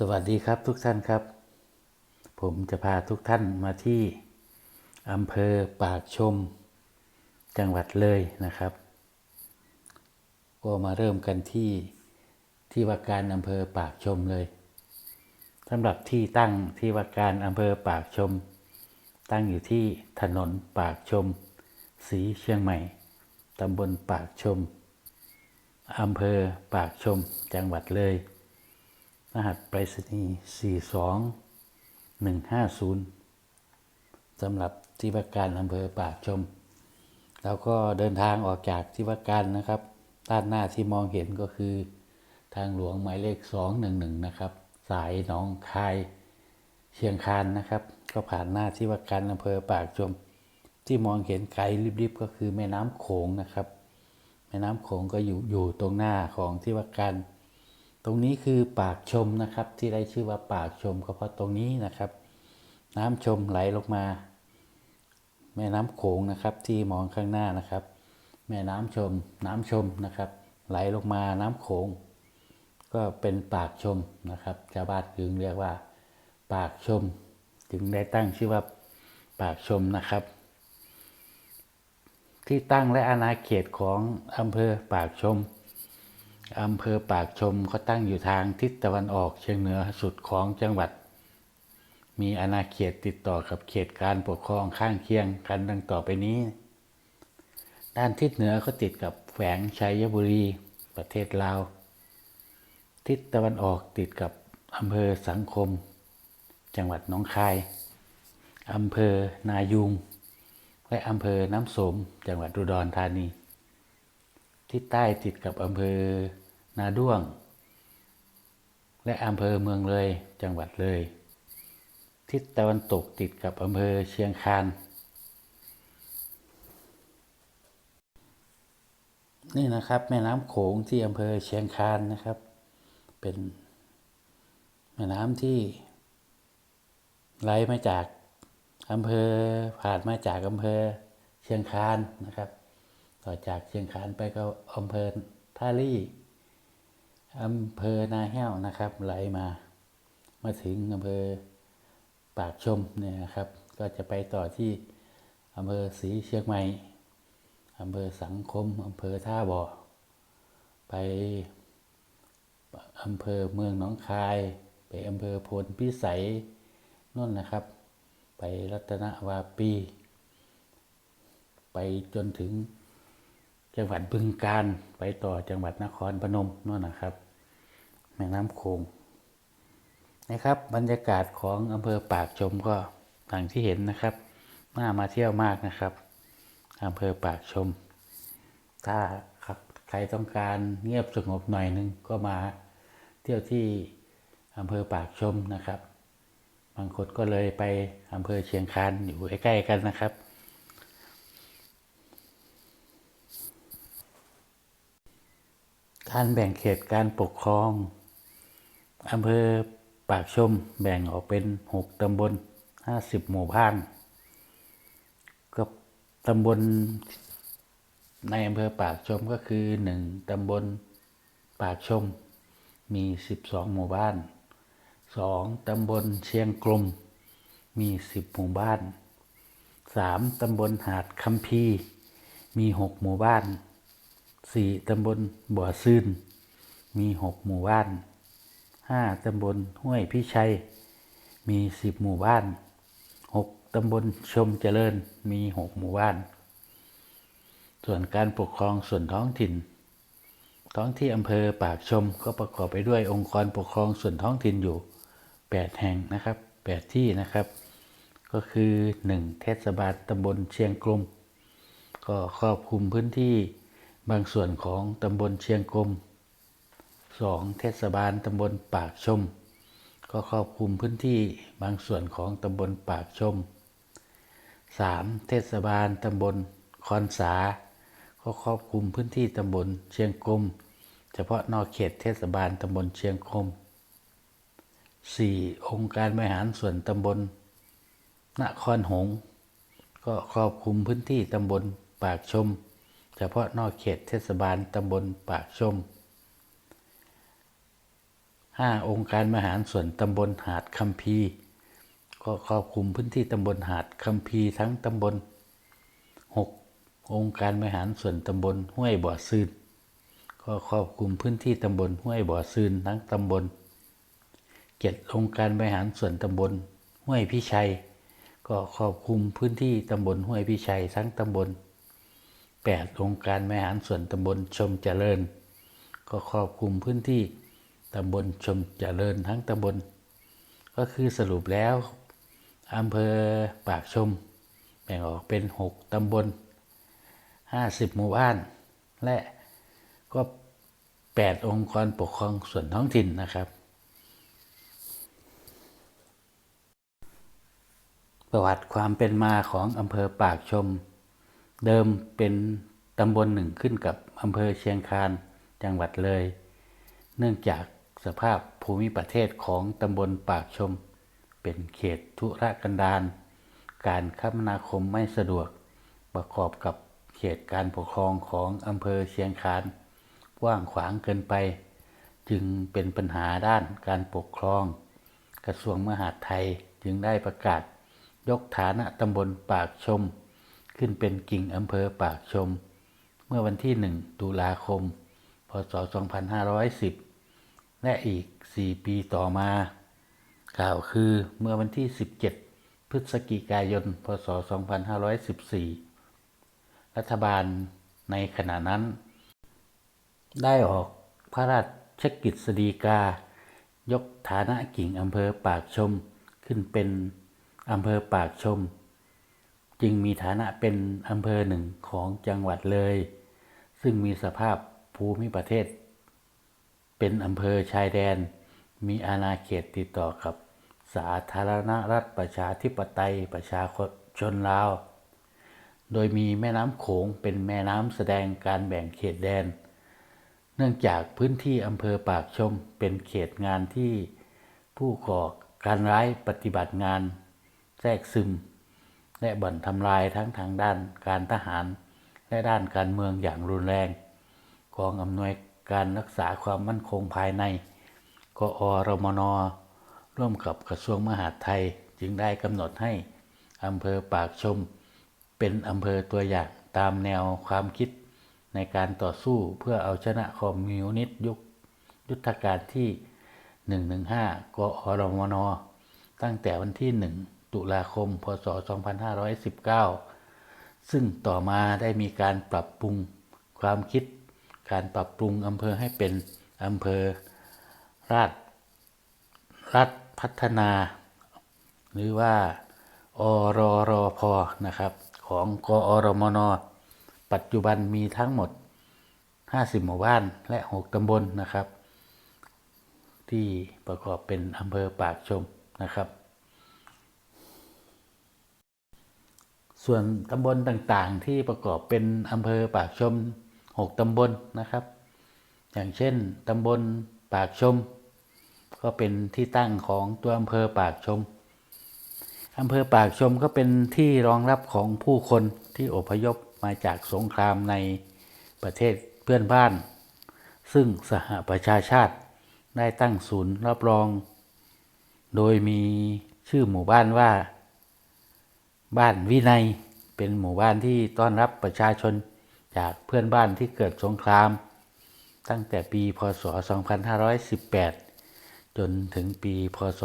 สวัสดีครับทุกท่านครับ ผมจะพาทุกท่านมาที่อำเภอปากชม จังหวัดเลยนะครับ ก็มาเริ่มกันที่ที่ว่าการอำเภอปากชมเลยสำหรับที่ตั้งที่ว่าการอำเภอปากชม ตั้งอยู่ที่ถนนปากชม สีเชียงใหม่ตำบลปากชมอำเภอปากชมจังหวัดเลย หัสไปรษณีย์42150สำหรับที่ว่าการอำเภอปากชม แล้วก็เดินทางออกจากที่ว่าการนะครับ ด้านหน้าที่มองเห็นก็คือ ทางหลวงหมายเลข 211 นะครับ สายหนองคายเชียงคานนะครับ ก็ผ่านหน้าที่ว่าการอำเภอปากชม ที่มองเห็นไกลริบๆก็คือแม่น้ำโขงนะครับ แม่น้ำโขงก็อยู่อยู่ตรงหน้าของที่ว่าการ รงนี้คือปากชมนะครับ ที่ได้ชื่อว่าปากชมก็เพราะตรงนี้นะครับ น้ำชมไหลลงมา แม่น้ำโขงนะครับ ที่มองข้างหน้านะครับ แม่น้ำชม น้ำชมนะครับ ไหลลงมาน้ำโขง ก็เป็นปากชมนะครับชาวบ้านจึงเรียกว่า ปากชม จึงได้ตั้งชื่อว่าปากชมนะครับ ที่ตั้งและอาณาเขตของอำเภอปากชม อำเภอปากชมก็ตั้งอยู่ทางทิศตะวันออกเฉียงเหนือสุดของจังหวัด มีอาณาเขตติดต่อกับเขตการปกครองข้างเคียงกันดังต่อไปนี้ ด้านทิศเหนือก็ติดกับแขวงชัยบุรี ประเทศลาว ทิศตะวันออกติดกับอำเภอสังคม จังหวัดหนองคายอำเภอนายุงและอำเภอน้ำสม จังหวัดอุดรธานี ทิศใต้ติดกับอำเภอนาด้วง และอำเภอเมืองเลยจังหวัดเลย ทิศตะวันตกติดกับอำเภอเชียงคานนี่นะครับแม่น้ำโขงที่อำเภอเชียงคานนะครับ เป็นแม่น้ำที่ไหลมาจากอำเภอผ่านมาจากอำเภอเชียงคานนะครับ ต่อจากเชียงคานไปก็อำเภอท่าลี่อำเภอนาแห้วนะครับ ไหลมา มาถึงอำเภอปากชมเนี่ยนะครับ ก็จะไปต่อที่อำเภอศรีเชียงใหม่อำเภอสังคมอำเภอท่าบ่อไปอำเภอเมืองหนองคาย ไปอำเภอโพนพิสัยนั่นนะครับ ไปรัตนวาปี ไปจนถึง จังหวัดบึงการไปต่อจังหวัดนครพนมนั่นนะครับ แม่น้ำโขงนะครับ บรรยากาศของอำเภอปากชมก็อย่างที่เห็นนะครับน่ามาเที่ยวมากนะครับอำเภอปากชม ถ้าใครต้องการเงียบสงบหน่อยนึงก็มาเที่ยวที่อำเภอปากชมนะครับ บางคนก็เลยไปอำเภอเชียงคานอยู่ใกล้ๆกันนะครับ การแบ่งเขตการปกครองอำเภอปากชมแบ่งออกเป็นหกตำบลห้าสิบหมู่บ้าน ก็ตำบลในอำเภอปากชมก็คือหนึ่งตำบลปากชมมีสิบสองหมู่บ้านสองตำบลเชียงกลมมีสิบหมู่บ้านสามตำบลหาดคัมพีมีหกหมู่บ้าน สี่ตำบลบ่อซื่น มีหกหมู่บ้านห้าตำบลห้วยพิชัย มีสิบหมู่บ้านหกตำบลชมเจริญมีหกหมู่บ้าน ส่วนการปกครองส่วนท้องถิ่น ท้องที่อำเภอปากชมก็ประกอบไปด้วยองค์กรปกครองส่วนท้องถิ่นอยู่ 8 แห่งนะครับ 8 ที่นะครับ ก็คือ 1. เทศบาลตำบลเชียงกลมก็ครอบคลุมพื้นที่ บางส่วนของตำบลเชียงกลม 2. เทศบาลตำบลปากชม ก็ครอบคลุมพื้นที่บางส่วนของตำบลปากชม 3. เทศบาลตำบลคอนสา ก็ครอบคลุมพื้นที่ตำบลเชียงกลม เฉพาะนอกเขตเทศบาลตำบลเชียงกลม 4. องค์การบริหารส่วนตำบลนครหง ก็ครอบคลุมพื้นที่ตำบลปากชม เฉพาะนอกเขตเทศบาลตำบลปากชม 5 องค์การบริหารส่วนตำบลหาดคัมภีก็ครอบคลุมพื้นที่ตำบลหาดคัมภีทั้งตำบล 6 องค์การบริหารส่วนตำบลห้วยบ่อซืนก็ครอบคลุมพื้นที่ตำบลห้วยบ่อซืนทั้งตำบลเจ็ดองค์การบริหารส่วนตำบลห้วยพิชัย ก็ครอบคลุมพื้นที่ตำบลห้วยพิชัยทั้งตำบล 8 องค์การบริหารส่วนตำบลชมเจริญ ก็ครอบคลุมพื้นที่ตำบลชมเจริญทั้งตำบล ก็คือสรุปแล้วอำเภอปากชม แบ่งออกเป็น 6 ตำบล 50 หมู่บ้าน และก็ 8 องค์กรปกครองส่วนท้องถิ่นนะครับ ประวัติความเป็นมาของอำเภอปากชม เดิมเป็นตำบลหนึ่งขึ้นกับอำเภอเชียงคานจังหวัดเลย เนื่องจากสภาพภูมิประเทศของตำบลปากชม เป็นเขตธุรกันดารการคมนาคมไม่สะดวก ประกอบกับเขตการปกครองของอำเภอเชียงคานกว้างขวางเกินไป จึงเป็นปัญหาด้านการปกครอง กระทรวงมหาดไทยจึงได้ประกาศยกฐานะตำบลปากชม ขึ้นเป็นกิ่งอำเภอปากชม เมื่อวันที่ 1 ตุลาคม พศ 2510 และอีก 4 ปีต่อมา กล่าวคือเมื่อวันที่ 17 พฤศจิกายน พศ 2514 รัฐบาลในขณะนั้น ได้ออกพระราชกิจสฎีกา ยกฐานะกิ่งอำเภอปากชมขึ้นเป็นอำเภอปากชม จึงมีฐานะเป็นอำเภอหนึ่งของจังหวัดเลย ซึ่งมีสภาพภูมิประเทศ เป็นอำเภอชายแดน มีอาณาเขตติดต่อกับ สาธารณรัฐประชาธิปไตยประชาชนลาว โดยมีแม่น้ำโขงเป็นแม่น้ำแสดงการแบ่งเขตแดน เนื่องจากพื้นที่อำเภอปากชมเป็นเขตงานที่ผู้ก่อการร้ายปฏิบัติงาน แทรกซึม และบ่อนทำลายทั้งทางด้านการทหาร และด้านการเมืองอย่างรุนแรงกองอำนวยการรักษาความมั่นคงภายในกอรมน ร่วมกับกระทรวงมหาดไทยจึงได้กำหนดให้อำเภอปากชม เป็นอำเภอตัวอย่างตามแนวความคิดในการต่อสู้เพื่อเอาชนะคอมมิวนิสต์ยุคยุทธการที่ 115กอรมน ตั้งแต่วันที่ 1 ตุลาคม พศ 2519 ซึ่งต่อมาได้มีการปรับปรุงความคิด การปรับปรุงอำเภอให้เป็นอำเภอราชรัฐพัฒนา หรือว่าอรรพนะครับ ของกอรมน ปัจจุบันมีทั้งหมด 50 หมู่บ้านและ 6 ตำบลนะครับ ที่ประกอบเป็นอำเภอปากชมนะครับ ส่วนตำบลต่างๆ ที่ประกอบเป็นอำเภอปากชม 6ตำบลนะครับ อย่างเช่นตำบลปากชม ก็เป็นที่ตั้งของตัวอำเภอปากชมอำเภอปากชมก็เป็นที่รองรับของผู้คนที่อพยพมาจากสงครามในประเทศเพื่อนบ้าน ซึ่งสหประชาชาติได้ตั้งศูนย์รับรอง โดยมีชื่อหมู่บ้านว่า บ้านวินัยเป็นหมู่บ้านที่ต้อนรับประชาชนจากเพื่อนบ้านที่เกิดสงคราม ตั้งแต่ปีพศ 2518 จนถึงปีพศ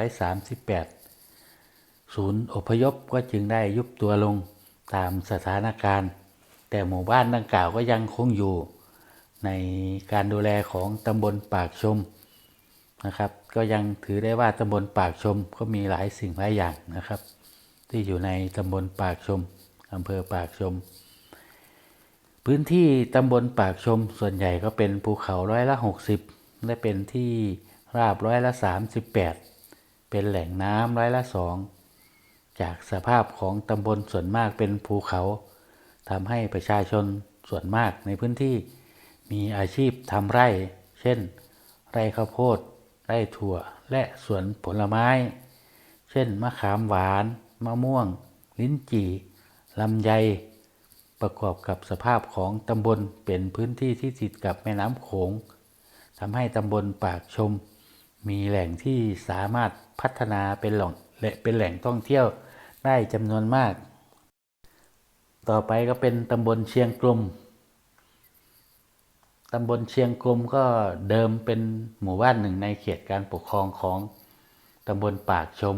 2538 ศูนย์อพยพก็จึงได้ยุบตัวลงตามสถานการณ์ แต่หมู่บ้านดังกล่าวก็ยังคงอยู่ในการดูแลของตำบลปากชมนะครับ ก็ยังถือได้ว่าตำบลปากชมก็มีหลายสิ่งหลายอย่างนะครับ ที่อยู่ในตำบลปากชมอำเภอปากชม พื้นที่ตำบลปากชมส่วนใหญ่ก็เป็นภูเขาร้อยละ 60 และเป็นที่ราบร้อยละ 38 เป็นแหล่งน้ำร้อยละสองจากสภาพของตำบลส่วนมากเป็นภูเขาทำให้ประชาชนส่วนมากในพื้นที่มีอาชีพทำไร่ เช่น ไร่ข้าวโพด ไร่ถั่ว และสวนผลไม้ เช่น มะขามหวาน มะม่วง ลิ้นจี่ลำไย ประกอบกับสภาพของตำบลเป็นพื้นที่ที่ติดกับแม่น้ำโขงทำให้ตำบลปากชม มีแหล่งที่สามารถพัฒนาเป็นหล่องและเป็นแหล่งท่องเที่ยวได้จำนวนมาก ต่อไปก็เป็นตำบลเชียงกลมตำบลเชียงกลมก็เดิมเป็นหมู่บ้านหนึ่งในเขตการปกครองของตำบลปากชม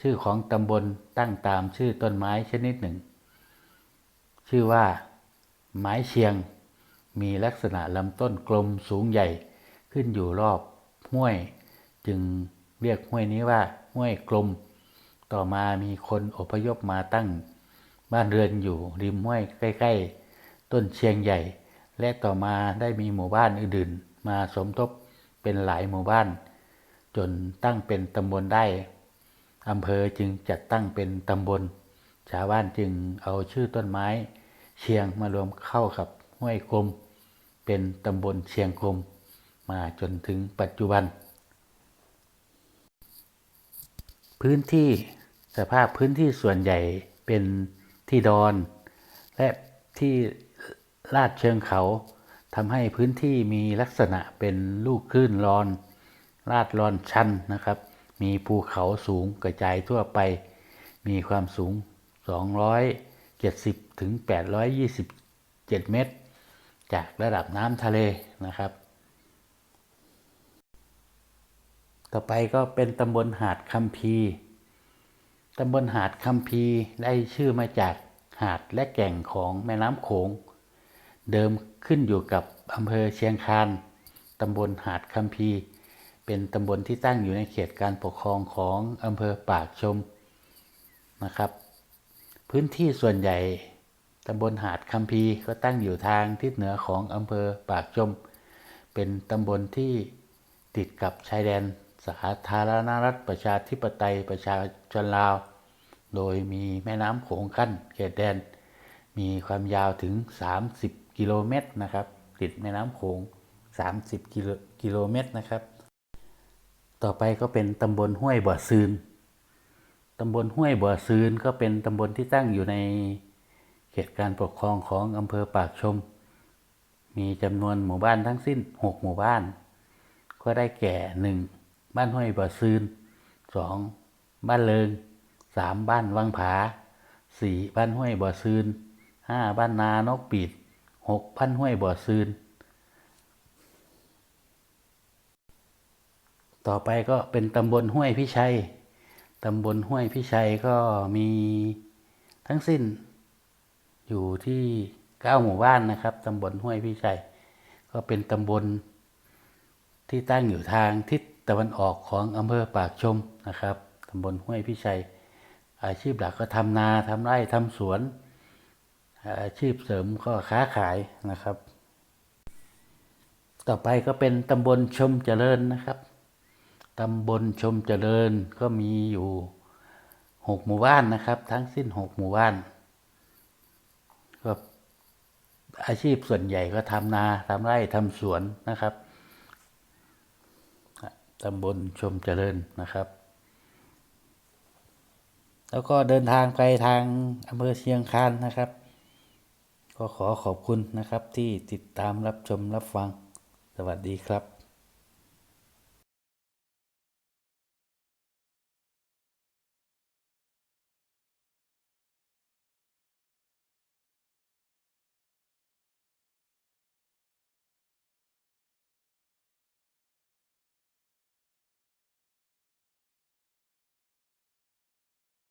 ชื่อของตำบลตั้งตามชื่อต้นไม้ชนิดหนึ่ง ชื่อว่า ไม้เชียง มีลักษณะลำต้นกลมสูงใหญ่ขึ้นอยู่รอบห้วย จึงเรียกห้วยนี้ว่า ห้วยกลม ต่อมามีคนอพยพมาตั้ง บ้านเรือนอยู่ริมห้วยใกล้ๆ ต้นเชียงใหญ่ และต่อมาได้มีหมู่บ้านอื่นๆ มาสมทบเป็นหลายหมู่บ้าน จนตั้งเป็นตำบลได้ อำเภอจึงจัดตั้งเป็นตำบล ชาวบ้านจึงเอาชื่อต้นไม้ เชียงมารวมเข้ากับห้วยกลมเป็นตำบลเชียงกลมมาจนถึงปัจจุบัน พื้นที่สภาพพื้นที่ส่วนใหญ่เป็นที่ดอน และที่ลาดเชิงเขาทำให้พื้นที่มีลักษณะเป็นลูกคลื่นรอน ลาดรอนชันนะครับ มีภูเขาสูงกระจายทั่วไป มีความสูง 270 ถึง 827 เมตร จากระดับน้ำทะเลนะครับ ต่อไปก็เป็นตำบลหาดคัมภีตำบลหาดคัมภีได้ชื่อมาจากหาดและแก่งของแม่น้ำโขง เดิมขึ้นอยู่กับอำเภอเชียงคานตำบลหาดคัมภี เป็นตำบลที่ตั้งอยู่ในเขตการปกครองของอำเภอปากชมนะครับ พื้นที่ส่วนใหญ่ตำบลหาดคัมภีก็ตั้งอยู่ทางทิศเหนือของอำเภอปากชม เป็นตำบลที่ติดกับชายแดนสาธารณรัฐประชาธิปไตยประชาชนลาว โดยมีแม่น้ำโขงกั้นเขตแดน มีความยาวถึง 30 กิโลเมตรนะครับ ติดแม่น้ำโขง 30 กิโลกิโลเมตรนะครับ ต่อไปก็เป็นตำบลห้วยบ่อซืนตำบลห้วยบ่อซืนก็เป็นตำบลที่ตั้งอยู่ในเขตการปกครองของอำเภอปากชม มีจำนวนหมู่บ้านทั้งสิ้น 6 หมู่บ้าน ก็ได้แก่ 1. บ้านห้วยบ่อซืน 2. บ้านเลิง 3. บ้านวังผา 4. บ้านห้วยบ่อซืน 5. บ้านนานกปีด 6. บ้านห้วยบ่อซืน ต่อไปก็เป็นตำบลห้วยพิชัย ตำบลห้วยพิชัยก็มีทั้งสิ้น อยู่ที่เก้าหมู่บ้านนะครับตำบลห้วยพิชัย ก็เป็นตำบลที่ตั้งอยู่ทางทิศตะวันออกของอำเภอปากชมนะครับตำบลห้วยพิชัย อาชีพหลักก็ทำนาทำไร่ทำสวน อาชีพเสริมก็ค้าขายนะครับ ต่อไปก็เป็นตำบลชมเจริญนะครับ ตำบลชมเจริญก็มีอยู่หกหมู่บ้านนะครับ ทั้งสิ้นหกหมู่บ้านก็อาชีพส่วนใหญ่ก็ทำนาทำไร่ทำสวนนะครับตำบลชมเจริญนะครับ แล้วก็เดินทางไปทางอำเภอเชียงคานนะครับ ก็ขอขอบคุณนะครับที่ติดตามรับชมรับฟัง สวัสดีครับ